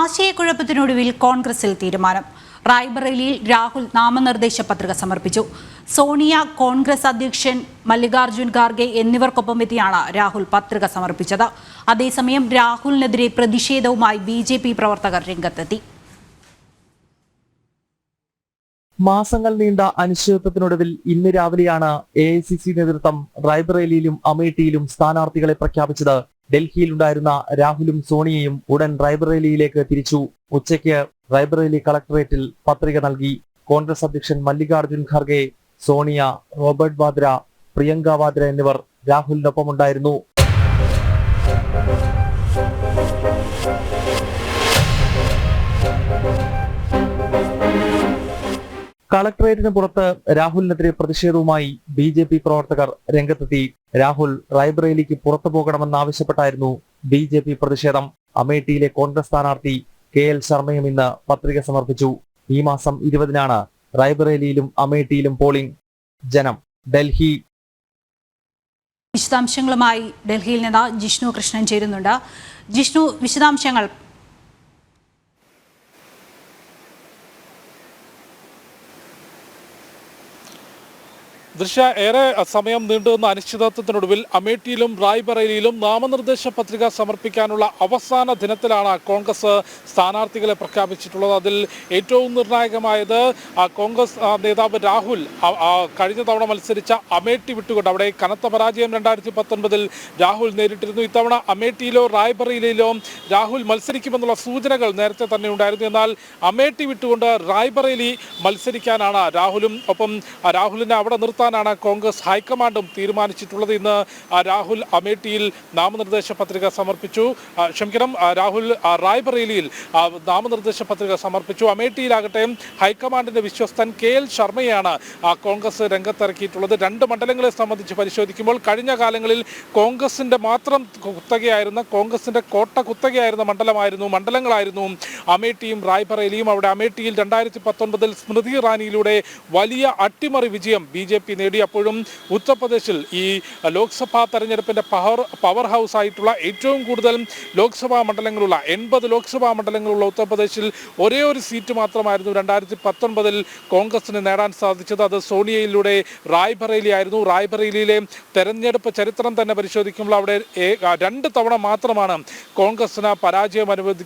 ആശയക്കുഴപ്പത്തിനൊടുവിൽ കോൺഗ്രസിൽ തീരുമാനം. റായ്ബറേലിയിൽ രാഹുൽ നാമനിർദ്ദേശ പത്രിക സമർപ്പിച്ചു. സോണിയ കോൺഗ്രസ് അധ്യക്ഷൻ മല്ലികാർജുൻ ഖാർഗെ എന്നിവർക്കൊപ്പം എത്തിയാണ് രാഹുൽ പത്രിക സമർപ്പിച്ചത്. അതേസമയം രാഹുലിനെതിരെ പ്രതിഷേധവുമായി ബി പ്രവർത്തകർ രംഗത്തെത്തി. മാസങ്ങൾ നീണ്ട അനിശ്ചിതത്വത്തിനൊടുവിൽ ഇന്ന് രാവിലെയാണ് എ ഐ സി സി നേതൃത്വം റായ്ബറേലിയിലും അമേഠിയിലും സ്ഥാനാർത്ഥികളെ പ്രഖ്യാപിച്ചത്. ഡൽഹിയിലുണ്ടായിരുന്ന രാഹുലും സോണിയയും ഉടൻ റായ്ബറേലിയിലേക്ക് തിരിച്ചു. ഉച്ചയ്ക്ക് റായ്ബറേലി കളക്ടറേറ്റിൽ പത്രിക നൽകി. കോൺഗ്രസ് അധ്യക്ഷൻ മല്ലികാർജുൻ ഖാർഗെ സോണിയ റോബർട്ട് വാദ്ര പ്രിയങ്ക വാദ്ര എന്നിവർ രാഹുലിനൊപ്പമുണ്ടായിരുന്നു. കളക്ടറേറ്റിന് പുറത്ത് രാഹുലിനെതിരെ പ്രതിഷേധവുമായി ബി ജെ പി പ്രവർത്തകർ രംഗത്തെത്തി. രാഹുൽ റായ്ബറേലിക്ക് പുറത്തു പോകണമെന്നാവശ്യപ്പെട്ടായിരുന്നു ബി ജെ പി പ്രതിഷേധം. അമേഠിയിലെ കോൺഗ്രസ് സ്ഥാനാർത്ഥി കെ എൽ ശർമ്മയും ഇന്ന് പത്രിക സമർപ്പിച്ചു. ഈ മാസം ഇരുപതിനാണ് റായ്ബറേലിയിലും അമേഠിയിലും പോളിംഗ് ജനം. ഡൽഹി വിശദാംശങ്ങളുമായി ഡൽഹിയിൽ നിന്ന് ജിഷ്ണു കൃഷ്ണൻ ചേരുന്നുണ്ട്. ജിഷ്ണു വിശദാംശങ്ങൾ ദൃശ്യ ഏറെ സമയം നീണ്ടുവന്ന അനിശ്ചിതത്വത്തിനൊടുവിൽ അമേഠിയിലും റായ്ബറേലിയിലും നാമനിർദ്ദേശ പത്രിക സമർപ്പിക്കാനുള്ള അവസാന ദിനത്തിലാണ് കോൺഗ്രസ് സ്ഥാനാർത്ഥികളെ പ്രഖ്യാപിച്ചിട്ടുള്ളത്. അതിൽ ഏറ്റവും നിർണായകമായത് കോൺഗ്രസ് നേതാവ് രാഹുൽ കഴിഞ്ഞ തവണ മത്സരിച്ച അമേഠി വിട്ടുകൊണ്ട് അവിടെ കനത്ത പരാജയം രണ്ടായിരത്തി പത്തൊൻപതിൽ രാഹുൽ നേരിട്ടിരുന്നു. ഇത്തവണ അമേഠിയിലോ റായ്ബറേലിയിലോ രാഹുൽ മത്സരിക്കുമെന്നുള്ള സൂചനകൾ നേരത്തെ തന്നെ ഉണ്ടായിരുന്നു. എന്നാൽ അമേഠി വിട്ടുകൊണ്ട് റായ്ബറേലി മത്സരിക്കാനാണ് രാഹുലും ഒപ്പം രാഹുലിനെ അവിടെ നിർത്താനാണ് കോൺഗ്രസ് ഹൈക്കമാൻഡും തീരുമാനിച്ചിട്ടുള്ളത്. ഇന്ന് രാഹുൽ അമേഠിയിൽ നാമനിർദ്ദേശ പത്രിക സമർപ്പിച്ചു. ക്ഷമിക്കണം രാഹുൽ റായ്ബറേലിയിൽ നാമനിർദ്ദേശ പത്രിക സമർപ്പിച്ചു. അമേഠിയിലാകട്ടെ ഹൈക്കമാൻഡിന്റെ വിശ്വസ്തൻ കെ എൽ ശർമ്മയാണ് കോൺഗ്രസ് രംഗത്തിറക്കിയിട്ടുള്ളത്. രണ്ട് മണ്ഡലങ്ങളെ സംബന്ധിച്ച് പരിശോധിക്കുമ്പോൾ കഴിഞ്ഞ കാലങ്ങളിൽ കോൺഗ്രസിന്റെ മാത്രം കുത്തകയായിരുന്ന കോൺഗ്രസിന്റെ കോട്ട കുത്തകയായിരുന്ന മണ്ഡലമായിരുന്നു മണ്ഡലങ്ങളായിരുന്നു അമേഠിയും റായ്ബറേലിയും. അവിടെ അമേഠിയിൽ രണ്ടായിരത്തി പത്തൊൻപതിൽ സ്മൃതി ഇറാനിയിലൂടെ വലിയ അട്ടിമറി വിജയം ബി ജെ പി നേടി അപ്പോഴും ഉത്തർപ്രദേശിൽ ഈ ലോക്സഭാ തെരഞ്ഞെടുപ്പിന്റെ പവർ പവർ ഹൗസ് ആയിട്ടുള്ള ഏറ്റവും കൂടുതൽ ലോക്സഭാ മണ്ഡലങ്ങളുള്ള എൺപത് ലോക്സഭാ മണ്ഡലങ്ങളുള്ള ഉത്തർപ്രദേശിൽ ഒരേ ഒരു സീറ്റ് മാത്രമായിരുന്നു രണ്ടായിരത്തി പത്തൊൻപതിൽ കോൺഗ്രസിന് നേടാൻ സാധിച്ചത്. അത് സോണിയയിലൂടെ റായ്ബറേലി ആയിരുന്നു റായ്ബറേലിയിലെ തെരഞ്ഞെടുപ്പ് ചരിത്രം തന്നെ പരിശോധിക്കുമ്പോൾ അവിടെ രണ്ട് തവണ മാത്രമാണ് കോൺഗ്രസിന് പരാജയം അനുവദി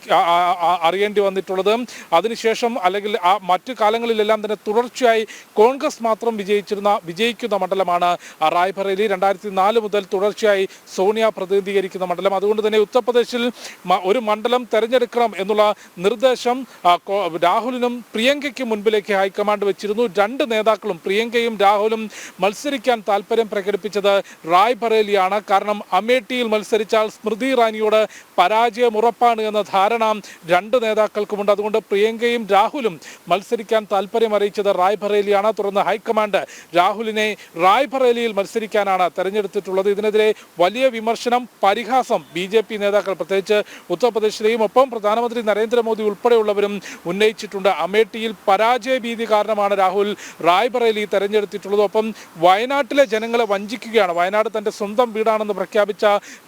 അറിയേണ്ടി വന്നിട്ടുള്ളത്. അതിനുശേഷം അല്ലെങ്കിൽ ആ മറ്റു കാലങ്ങളിലെല്ലാം തന്നെ തുടർച്ചയായി കോൺഗ്രസ് മാത്രം വിജയിച്ചിരുന്ന വിജയിക്കുന്ന മണ്ഡലമാണ്. റായ്ബറേലി രണ്ടായിരത്തി നാല് മുതൽ തുടർച്ചയായി സോണിയ പ്രതിനിധീകരിക്കുന്ന മണ്ഡലം. അതുകൊണ്ട് തന്നെ ഉത്തർപ്രദേശിൽ ഒരു മണ്ഡലം തെരഞ്ഞെടുക്കണം എന്നുള്ള നിർദ്ദേശം രാഹുലിനും പ്രിയങ്കയ്ക്കും മുൻപിലേക്ക് ഹൈക്കമാൻഡ് വെച്ചിരുന്നു. രണ്ട് നേതാക്കളും പ്രിയങ്കയും രാഹുലും മത്സരിക്കാൻ താല്പര്യം പ്രകടിപ്പിച്ചത് റായ്ബറേലിയാണ്. കാരണം അമേഠിയിൽ മത്സരിച്ചാൽ സ്മൃതി ഇറാനിയോട് പരാജയം ഉറപ്പാണ് എന്ന ധാരണ രണ്ട് നേതാക്കൾക്കുമുണ്ട്. അതുകൊണ്ട് പ്രിയങ്കയും രാഹുലും മത്സരിക്കാൻ താല്പര്യം അറിയിച്ചത് റായ്ബറേലിയാണ്. തുടർന്ന് ഹൈക്കമാൻഡ് രാഹുലിനെ റായ്ബറേലിയിൽ മത്സരിക്കാനാണ് തെരഞ്ഞെടുത്തിട്ടുള്ളത്. ഇതിനെതിരെ വലിയ വിമർശനം പരിഹാസം ബി ജെ പി നേതാക്കൾ പ്രത്യേകിച്ച് ഉത്തർപ്രദേശിലെയും ഒപ്പം പ്രധാനമന്ത്രി നരേന്ദ്രമോദി ഉൾപ്പെടെയുള്ളവരും ഉന്നയിച്ചിട്ടുണ്ട്. അമേഠിയിൽ പരാജയ ഭീതി കാരണമാണ് രാഹുൽ റായ്ബറേലി തെരഞ്ഞെടുത്തിട്ടുള്ളത്. ഒപ്പം വയനാട്ടിലെ ജനങ്ങളെ വഞ്ചിക്കുകയാണ്. വയനാട് തന്റെ സ്വന്തം വീടാണെന്ന് പ്രഖ്യാപിച്ച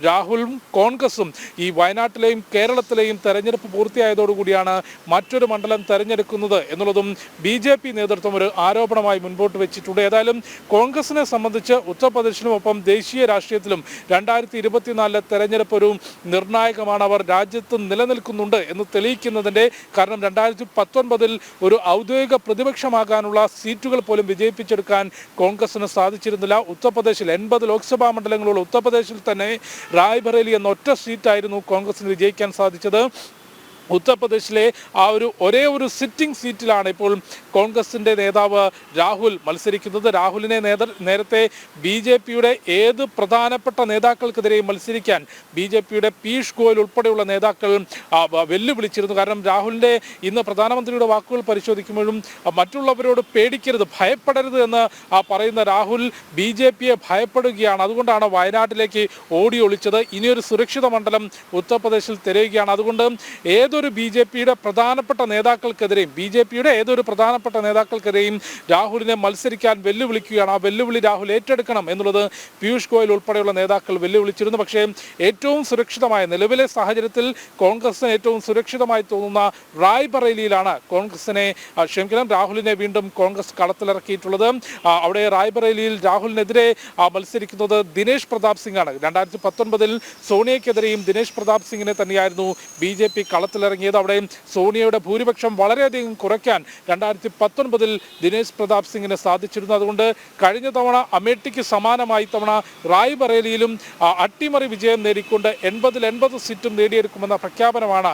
രാഹുലും കോൺഗ്രസും ഈ വയനാട്ടിലെയും കേരളത്തിലെയും തെരഞ്ഞെടുപ്പ് പൂർത്തിയായതോടുകൂടിയാണ് മറ്റൊരു മണ്ഡലം തെരഞ്ഞെടുക്കുന്നത് എന്നുള്ളതും ബി നേതൃത്വം ഒരു ആരോപണമായി മുൻപോട്ട് വെച്ചിട്ടുണ്ട്. ഏതായാലും കോൺഗ്രസിനെ സംബന്ധിച്ച് ഉത്തർപ്രദേശിലും ഒപ്പം ദേശീയ രാഷ്ട്രീയത്തിലും രണ്ടായിരത്തി ഇരുപത്തിനാലിലെ തെരഞ്ഞെടുപ്പ് ഒരു നിർണായകമാണ് അവർ രാജ്യത്ത് നിലനിൽക്കുന്നുണ്ട് എന്ന് തെളിയിക്കുന്നതിന്റെ കാരണം രണ്ടായിരത്തി പത്തൊൻപതിൽ ഒരു ഔദ്യോഗിക പ്രതിപക്ഷമാകാനുള്ള സീറ്റുകൾ പോലും വിജയിപ്പിച്ചെടുക്കാൻ കോൺഗ്രസിന് സാധിച്ചിരുന്നില്ല. ഉത്തർപ്രദേശിൽ എൺപത് ലോക്സഭാ മണ്ഡലങ്ങളുള്ള ഉത്തർപ്രദേശിൽ തന്നെ റായ്ബറേലി എന്ന ഒറ്റ സീറ്റായിരുന്നു കോൺഗ്രസിന് വിജയിക്കാൻ സാധിച്ചത്. ഉത്തർപ്രദേശിലെ ആ ഒരു ഒരേ ഒരു സിറ്റിംഗ് സീറ്റിലാണ് ഇപ്പോൾ കോൺഗ്രസിന്റെ നേതാവ് രാഹുൽ മത്സരിക്കുന്നത്. രാഹുലിനെ നേരത്തെ ബി ജെ പിയുടെ ഏത് പ്രധാനപ്പെട്ട നേതാക്കൾക്കെതിരെയും മത്സരിക്കാൻ ബി ജെ പിയുടെ പീയൂഷ് ഗോയൽ ഉൾപ്പെടെയുള്ള നേതാക്കൾ വെല്ലുവിളിച്ചിരുന്നു. കാരണം രാഹുലിന്റെ ഇന്ന് പ്രധാനമന്ത്രിയുടെ വാക്കുകൾ പരിശോധിക്കുമ്പോഴും മറ്റുള്ളവരോട് പേടിക്കരുത് ഭയപ്പെടരുത് എന്ന് പറയുന്ന രാഹുൽ ബി ജെ പിയെ ഭയപ്പെടുകയാണ്. അതുകൊണ്ടാണ് വയനാട്ടിലേക്ക് ഓടി ഒളിച്ചത്. ഇനിയൊരു സുരക്ഷിത മണ്ഡലം ഉത്തർപ്രദേശിൽ തിരയുകയാണ്. അതുകൊണ്ട് ഏത് ഏതൊരു ബി ജെ പിയുടെ പ്രധാനപ്പെട്ട നേതാക്കൾക്കെതിരെയും ബി ജെ പിയുടെ ഏതൊരു പ്രധാനപ്പെട്ട നേതാക്കൾക്കെതിരെയും രാഹുലിനെ മത്സരിക്കാൻ വെല്ലുവിളിക്കുകയാണ്. ആ വെല്ലുവിളി രാഹുൽ ഏറ്റെടുക്കണം എന്നുള്ളത് പീയൂഷ് ഗോയൽ ഉൾപ്പെടെയുള്ള നേതാക്കൾ വെല്ലുവിളിച്ചിരുന്നു. പക്ഷേ ഏറ്റവും സുരക്ഷിതമായ നിലവിലെ സാഹചര്യത്തിൽ കോൺഗ്രസിന് ഏറ്റവും സുരക്ഷിതമായി തോന്നുന്ന റായ്ബറേലിയിലാണ് കോൺഗ്രസിനെ ആ, ക്ഷമിക്കണം രാഹുലിനെ വീണ്ടും കോൺഗ്രസ് കളത്തിലിറക്കിയിട്ടുള്ളത്. അവിടെ റായ്ബറേലിയിൽ രാഹുലിനെതിരെ മത്സരിക്കുന്നത് ദിനേശ് പ്രതാപ് സിംഗ് ആണ് രണ്ടായിരത്തി പത്തൊൻപതിൽ സോണിയയ്ക്കെതിരെയും ദിനേശ് പ്രതാപ് സിംഗിനെ തന്നെയായിരുന്നു ബി ജെ പി കളത്തിലിറങ്ങിയത് അവിടെ സോണിയയുടെ ഭൂരിപക്ഷം വളരെയധികം കുറയ്ക്കാൻ രണ്ടായിരത്തി പത്തൊൻപതിൽ ദിനേശ് പ്രതാപ് സിംഗിന് സാധിച്ചിരുന്നു. അതുകൊണ്ട് കഴിഞ്ഞ തവണ അമേഠിക്ക് സമാനമായി തവണ റായ് ബറേലിയിലും അട്ടിമറി വിജയം നേടിക്കൊണ്ട് എൺപതിൽ എൺപത് സീറ്റും നേടിയെടുക്കുമെന്ന പ്രഖ്യാപനമാണ്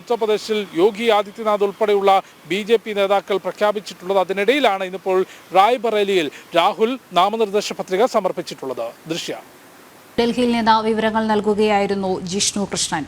ഉത്തർപ്രദേശിൽ യോഗി ആദിത്യനാഥ് ഉൾപ്പെടെയുള്ള ബി ജെ പി നേതാക്കൾ പ്രഖ്യാപിച്ചിട്ടുള്ളത്. അതിനിടയിലാണ് ഇന്നിപ്പോൾ റായ്ബറേലിയിൽ രാഹുൽ നാമനിർദ്ദേശ പത്രിക സമർപ്പിച്ചിട്ടുള്ളത്. ദൃശ്യ. ഡൽഹിയിൽ നിന്ന് വിവരങ്ങൾ നൽകുകയായിരുന്നു ജിഷ്ണു കൃഷ്ണൻ.